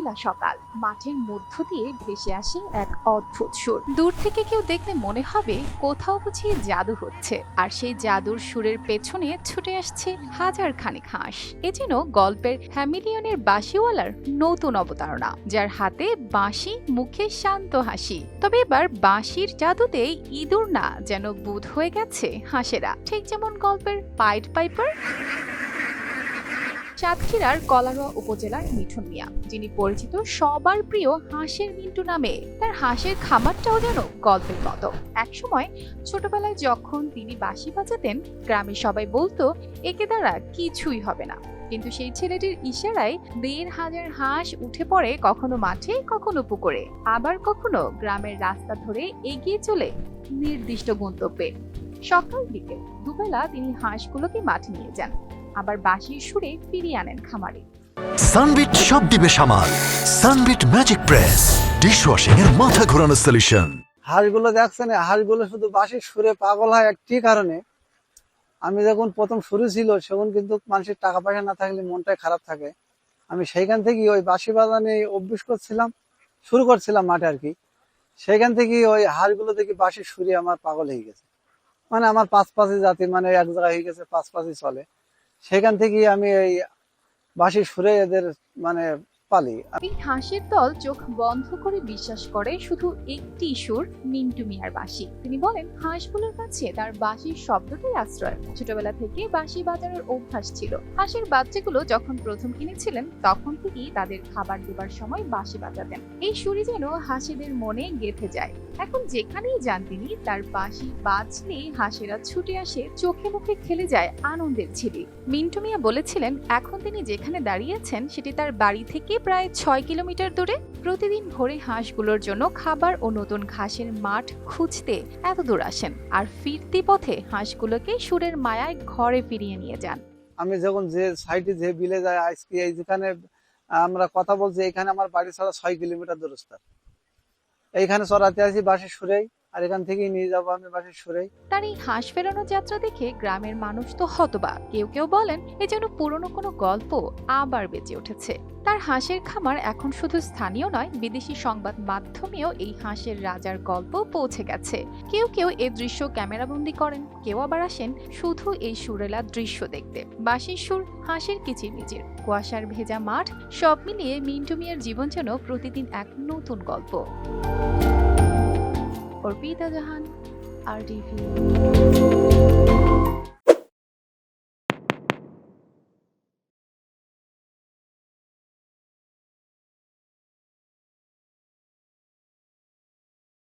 নিরিবিলা সকাল। মাঠের মধ্য দিয়ে ভেসে আসে এক অদ্ভুত সুর। দূর থেকে কেউ দেখলে মনে হবে কোথাও বুঝি জাদু হচ্ছে। আর সেই জাদুর সুরের পেছনে ছুটে আসছে হাজার খানিক হাঁস। এ যেন গল্পের হ্যামিলিয়নের বাঁশিওয়ালার নতুন অবতারণা, যার হাতে বাঁশি, মুখে শান্ত হাসি। তবে এবার বাঁশির জাদুতে ইঁদুর না যেন বুধ হয়ে গেছে হাঁসেরা। ঠিক যেমন গল্পের পাইট পাইপার। সাতক্ষীরার কলারোয়া উপজেলার মিঠুন মিয়া। যিনি পরিচিত সবার প্রিয় হাঁসের মিন্টু নামে, তার হাঁসের খামারটাও যেন গল্পের মতো। একসময় ছোটবেলায় যখন তিনি বাঁশি বাজাতেন, গ্রামের সবাই বলতো, একে দ্বারা কিছুই হবে না। কিন্তু সেই ছেলেটির ইশারায় দেড় হাজার হাঁস উঠে পড়ে কখনো মাঠে, কখনো পুকুরে। আবার কখনো গ্রামের রাস্তা ধরে এগিয়ে চলে নির্দিষ্ট গন্তব্যে। সকাল দিকে দুবেলা তিনি হাঁসগুলোকে মাঠে নিয়ে যান। আবার বাঁশির সুরে ফিরিয়ে আনেন খামারে। সানবিট সব দিবে সামাল। সানবিট ম্যাজিক প্রেস ডিশওয়াশিং এর মাথা ঘোরানো সলিউশন হাঁসগুলো দেখছেন হাঁসগুলো শুধু বাঁশির সুরে পাগল হয় একটি কারণে। আমি যখন প্রথম শুরু ছিল তখন কিন্তু মানুষের টাকা পয়সা না থাকলে মনটাই খারাপ থাকে। আমি সেইখান থেকে ওই বাঁশি বাজানে অভ্যেস করছিলাম শুরু করছিলাম মাঠে আর কি। সেইখান থেকে ওই হাঁসগুলো দেখি বাঁশির সুরে আমার পাগল হয়ে গেছে। মানে আমার পাঁচ পাঁচই জাতি মানে এক জায়গায় হয়ে গেছে পাঁচ পাঁচই চলে। সেখান থেকে আমি এই বাঁশির সুরে এদের মানে পালি। এই হাঁসের দল চোখ বন্ধ করে বিশ্বাস করে শুধু একটি সুর, মিন্টু মিয়ার বাঁশি। তিনি বলেন, হাঁসগুলোর কাছে তার বাঁশির শব্দটাই আশ্রয়। ছোটবেলা থেকে বাঁশি বাজানোর অভ্যাস ছিল। হাঁসের বাচ্চাগুলো যখন প্রথম কিনেছিলেন, তখন থেকেই তাদের খাবার দেবার সময় বাঁশি বাজাতেন। এই সুরই যেন হাঁসেদের মনে গেঁথে যায়। এখন যেখানেই যান তিনি, তার বাঁশি বাজলেই হাঁসেরা ছুটে আসে, চোখে মুখে খেলে যায় আনন্দের ঝিলি। মিন্টু মিয়া বলেছিলেন, এখন তিনি যেখানে দাঁড়িয়েছেন সেটি তার বাড়ি থেকে প্রায় ছয় কিলোমিটার দূরে। প্রতিদিন ভোরে হাঁসগুলোর জন্য খাবার ও নতুন ঘাসের মাঠ খুঁজতে এত দূর আসেন। আর ফিরতি পথে হাঁসগুলোকে সুরের মায়ায় ঘরে ফিরিয়ে নিয়ে যান। আমি যখন যে সাইডে যে বিলে যাই, আজকে যেখানে আমরা কথা বলছি, এখানে আমার বাড়ি ছাড়া ছয় কিলোমিটার দূরস্থ এইখানে চড়াতে আসি বাসের সুরেই। আর এখান থেকেই নিয়ে যাব আমি বাসের সুরেই। তার এই হাঁস ফেরানো যাত্রা দেখে গ্রামের মানুষ তো হতবাক। কেউ কেউ বলেন, এ যেন পুরনো কোনো গল্প আবার বেঁচে উঠেছে। তার হাঁসের খামার এখন শুধু স্থানীয় নয়, বিদেশি সংবাদ মাধ্যমেও এই হাঁসের রাজার গল্প পৌঁছে গেছে। কেউ কেউ এ দৃশ্য ক্যামেরাবন্দি করেন, কেউ আবার আসেন শুধু এই সুরেলা দৃশ্য দেখতে। বাঁশির সুর, হাঁসের কিচিরমিচির কুয়াশার ভেজা মাঠ, সব মিলিয়ে মিন্টু মিয়ার জীবন যেন প্রতিদিন এক নতুন গল্প। और पीता जहान आर टी